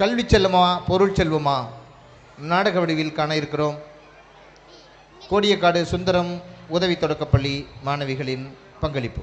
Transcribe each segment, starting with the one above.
கல்வி செல்லுமா பொருள் செல்வமா நாடக வடிவில் காண இருக்கிறோம். கோடியக்காடு சுந்தரம் உதவி தொடக்கப்பள்ளி மாணவிகளின் பங்களிப்பு.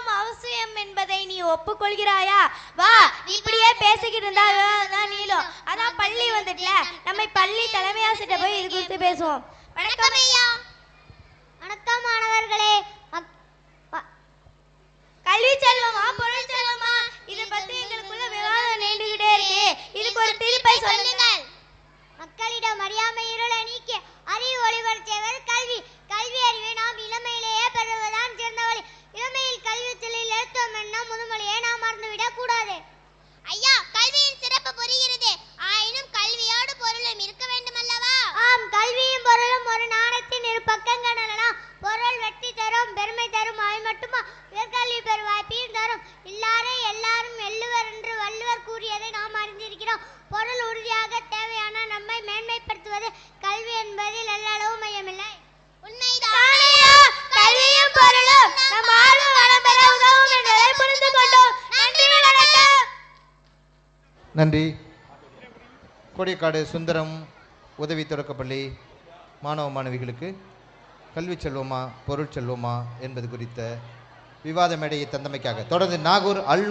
மிகவும் அவசியம் என்பதை நீ ஒப்புக்கொள்கிறாயா? வா இப்படியே பேசிக்கிட்டு இருந்தா தான் நீளம். அதான் பள்ளி வந்துட்டல. நம்ம பள்ளி தலைமையா ஆசிரியர் போய் இது குறித்து பேசுவோம். வணக்கம் ஐயா. நன்றி. கோடியக்காடு சுந்தரம் உதவி தொடக்கப்பள்ளி மாணவ மாணவிகளுக்கு கல்வி செல்வோமா பொருள் செல்வோமா என்பது குறித்த விவாத மேடையை தந்தமைக்காக தொடர்ந்து நாகூர் அல்லூர்